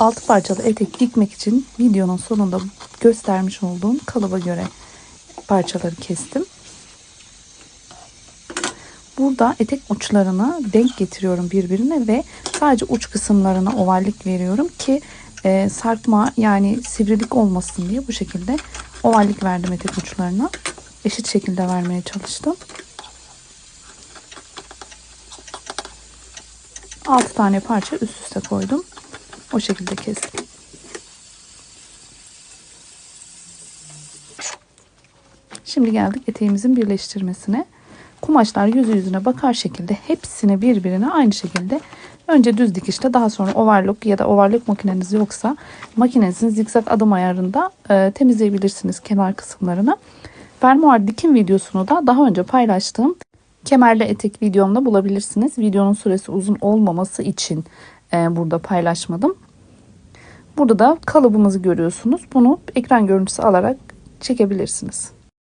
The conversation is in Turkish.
altı parçalı etek dikmek için videonun sonunda göstermiş olduğum kalıba göre parçaları kestim. Burada etek uçlarını denk getiriyorum birbirine ve sadece uç kısımlarına ovallik veriyorum ki e, sarkma yani sivrilik olmasın diye bu şekilde ovallik verdim etek uçlarına. Eşit şekilde vermeye çalıştım. 6 tane parça üst üste koydum. O şekilde kestim. Şimdi geldik eteğimizin birleştirmesine. Kumaşlar yüzü yüzüne bakar şekilde hepsini birbirine aynı şekilde önce düz dikişte daha sonra overlock ya da overlock makineniz yoksa makinenizin zikzak adım ayarında e, temizleyebilirsiniz kenar kısımlarını. Fermuar dikim videosunu da daha önce paylaştığım kemerli etek videomda bulabilirsiniz. Videonun süresi uzun olmaması için e, burada paylaşmadım. Burada da kalıbımızı görüyorsunuz. Bunu ekran görüntüsü alarak çekebilirsiniz.